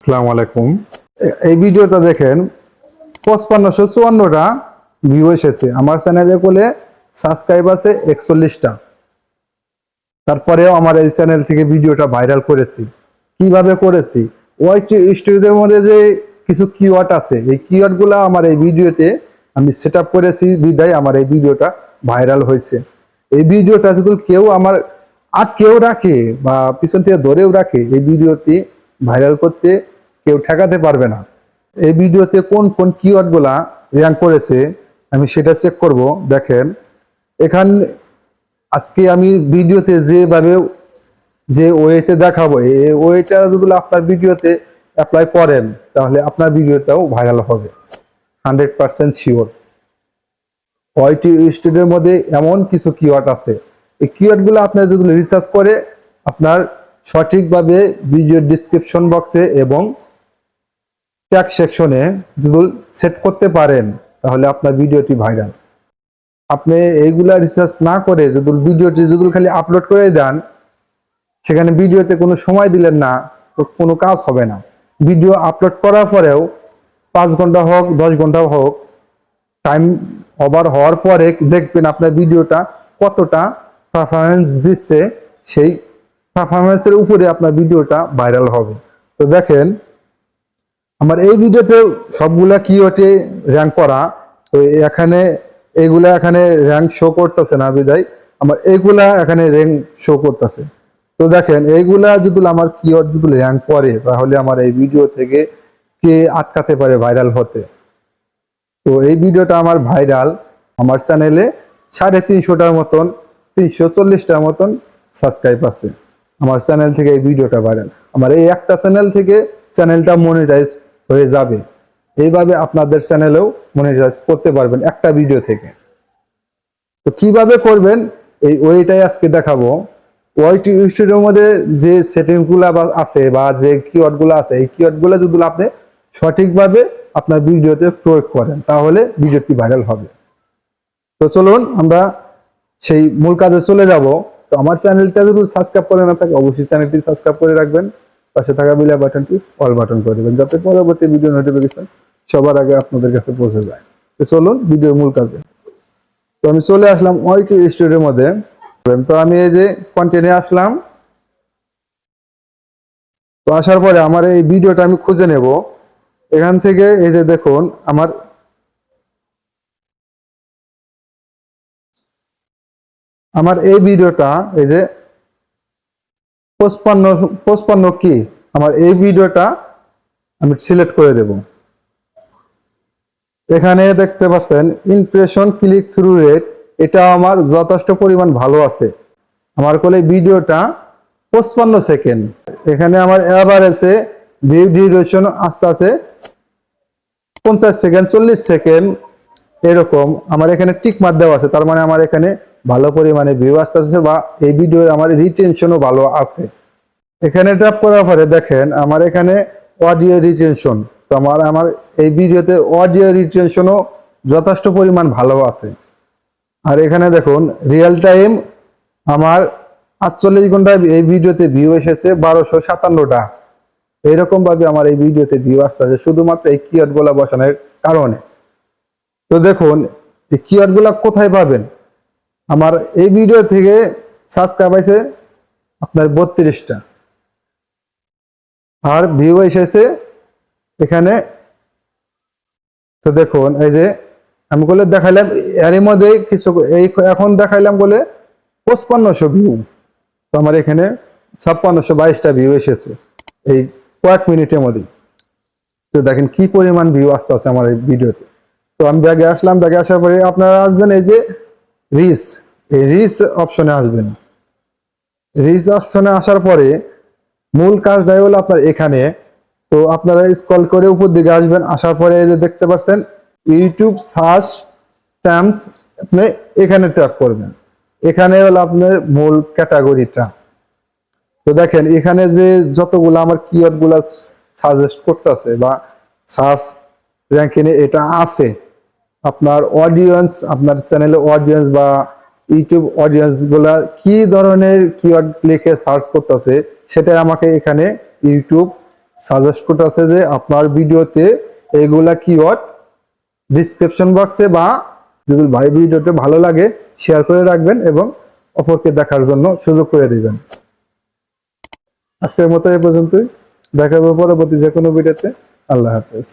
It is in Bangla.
আসসালামু আলাইকুম। এই ভিডিওটা দেখেন পঁচপান্নশো চুয়ান্নটা ভিউ এসেছে। আমার চ্যানেলে বলে সাবস্ক্রাইব আছে একচল্লিশটা। তারপরেও আমার এই চ্যানেল থেকে ভিডিওটা ভাইরাল করেছি। কীভাবে করেছি? ওয়াই স্টুডিওর মধ্যে যে কিছু কিওয়ার্ড আছে, এই কিওয়ার্ডগুলা আমার এই ভিডিওতে আমি সেট করেছি, বিদায় আমার এই ভিডিওটা ভাইরাল হয়েছে। এই ভিডিওটা যদি কেউ আমার আর কেউ রাখে বা পিছন থেকে ধরেও রাখে, এই ভিডিওটি ভাইরাল করতে কেউ ঠেকাতে পারবে না। এই ভিডিওতে কোন কোন কিওয়ার্ডগুলা র্যাঙ্ক করেছে, আমি সেটা চেক করব। দেখেন, এখান, আজকে আমি ভিডিওতে যেভাবে, যে ওয়েতে দেখাবো এই ওয়েটা যদি আপনার ভিডিওতে অ্যাপ্লাই করেন, তাহলে আপনার ভিডিওটাও ভাইরাল হবে। হান্ড্রেড পার্সেন্ট শিওর ওয়াইটি স্টুডিওর মধ্যে এমন কিছু কিওয়ার্ড আছে? এই কিওয়ার্ডগুলো আপনার যদি রিসার্চ করে, আপনার সঠিকভাবে ভিডিও ডিসক্রিপশন বক্সে এবং ট্যাগ সেকশনে যদি সেট করতে পারেন, তাহলে আপনার ভিডিওটি ভাইরাল। আপনি এইগুলা রিসার্চ না করে যদি ভিডিওটি যদি খালি আপলোড করে দেন, সেখানে ভিডিওতে কোনো সময় দিলেন না, তো কোনো কাজ হবে না। ভিডিও আপলোড করার পরেও পাঁচ ঘণ্টা হোক, দশ ঘণ্টা হোক টাইম ওভার হওয়ার পরে দেখবেন আপনার ভিডিওটা কতটা পারফরমেন্স দিচ্ছে, সেই পারফরমেন্সের উপরে আপনার ভিডিওটা ভাইরাল হবে। তো দেখেন আমার এই ভিডিওতে সবগুলা কিওয়ার্ডে র্যাঙ্ক করা, তো এখানে এইগুলা এখানে র্যাঙ্ক শো করতেছে না বিদায়, আমার এইগুলা এখানে র্যাঙ্ক শো করতেছে। তো দেখেন এইগুলা যদি আমার কিওয়ার্ড যদি র্যাঙ্ক করে, তাহলে আমার এই ভিডিও থেকে কে আটকাতে পারে ভাইরাল হতে? তো এই ভিডিওটা আমার ভাইরাল আমার চ্যানেলে সাড়ে তিনশোটার মতন, তিনশো চল্লিশটার মতন সাবস্ক্রাইব আছে। আমার চ্যানেল থেকে এই ভিডিওটা ভাইরাল আমার এই একটা চ্যানেল থেকে চ্যানেলটা মনিটাইজ হয়ে যাবে। এইভাবে আপনাদের চ্যানেলেও মনিটাইজ করতে পারবেন একটা ভিডিও থেকে। তো কীভাবে করবেন? এই ওইটাই আজকে দেখাবো। ওয়াইটি স্টুডিওর মধ্যে যে সেটিংগুলো আছে বা যে কিওয়ার্ডগুলো আছে, এই কিওয়ার্ডগুলো যদি আপনি সঠিকভাবে আপনার ভিডিওতে প্রয়োগ করেন, তাহলে ভিডিওটি ভাইরাল হবে। তো চলুন আমরা সেই মূল কাজে চলে যাব। তো আমার চ্যানেলটা যদি সাবস্ক্রাইব করে না থাকে, অবশ্যই চ্যানেলটি সাবস্ক্রাইব করে রাখবেন। পাশে থাকা বিলা বাটনটি অল বাটন করে দেবেন। যাতে পরবর্তী ভিডিও নোটিফিকেশন সবার আগে আপনাদের কাছে পৌঁছে যায়। তো চলুন ভিডিওর মূল কাজে। তো আমি চলে আসলাম ওয়াইটি স্টুডিওর মধ্যে। তো আমি এই যে কন্টেন্টে আসলাম। তো আসার পরে আমার এই ভিডিওটা আমি খুঁজে নেব। এখান থেকে এই যে দেখুন, আমার আমার এই ভিডিওটা এই যে পঁচপান্ন পঁচপান্ন কি? আমার এই ভিডিওটা আমি সিলেক্ট করে দেব। এখানে দেখতে পাচ্ছেন ইমপ্রেশন ক্লিক থ্রু রেট এটা আমার যথেষ্ট পরিমাণ ভালো আছে। আমার কোলে ভিডিওটা পঁচপান্ন সেকেন্ড এখানে আমার এভারেজে ভিউ ডিউরেশন আস্তে আছে পঞ্চাশ সেকেন্ড চল্লিশ সেকেন্ড এরকম। আমার এখানে টিক মার দেওয়া আছে, তার মানে আমার এখানে ভালো পরিমাণে ভিউ আসতেছে বা এই ভিডিও আমার রিটেনশনও ভালো আছে। এখানে ট্যাপ করার পরে দেখেন আমার এখানে অডিও রিটেনশন তো আমার আমার এই ভিডিওতে অডিও রিটেনশনও যথেষ্ট পরিমাণ ভালো আছে। আর এখানে দেখুন রিয়েল টাইম আমার আটচল্লিশ ঘন্টায় এই ভিডিওতে ভিউ এসেছে বারোশো সাতান্নটা। এইরকমভাবে আমার এই ভিডিওতে ভিউ আসতেছে, শুধুমাত্র এই কিওয়ার্ডগুলা বসানোর কারণে। তো দেখুন, এই কিওয়ার্ড কোথায় পাবেন? আমার এই ভিডিও থেকে সাবস্ক্রাইব আছে আপনার বত্রিশটা। আর ভিউ এসেছে এখানে। তো দেখুন, এই যে আমি বলে দেখাইলাম এর মধ্যে কিছু এই এখন দেখাইলাম বলে পঁচপান্নশো ভিউ তো আমার এখানে ছাপ্পান্নশো বাইশটা ভিউ এসেছে এই কয়েক মিনিটের মধ্যেই তো দেখেন কি পরিমাণ ভিউ আসতে আছে আমার এই ভিডিওতে তো আমি ব্যাগে আসলাম, ব্যাগে আসার পরে আপনারা আসবেন এই যে রিস এই রিস অপশনে আসবেন। রিস অপশনে আসার পরে মূল কাজটাই হলো আপনার এখানে। তো আপনারা স্ক্রল করে উপর দিকে আসবেন, আসার পরে এই যে দেখতে পাচ্ছেন ইউটিউব সার্চ টার্মস আপনি এখানে ট্যাপ করবেন। এখানে হলো আপনার মূল ক্যাটাগরিটা তো দেখেন, এখানে যে যতগুলো আমার কিওয়ার্ডগুলা সাজেস্ট করতেছে বা সার্চ র্যাঙ্কিংয়ে এটা আছে আপনার অডিয়েন্স আপনার চ্যানেলে অডিয়েন্স বা ইউটিউব অডিয়েন্সগুলা কি ধরনের কিওয়ার্ড লিখে সার্চ করতেছে, সেটা আমাকে এখানে ইউটিউব সাজেস্ট করতেছে যে আপনার ভিডিওতে এইগুলা কিওয়ার্ড ডিসক্রিপশন বক্সে বা যদি ভাই ভিডিওতে ভালো লাগে শেয়ার করে রাখবেন এবং অপরকে দেখার জন্য সুযোগ করে দিবেন। আজকের মতো এই পর্যন্তই। দেখা হবে পরবর্তী যে কোনো ভিডিওতে আল্লাহ হাফেজ।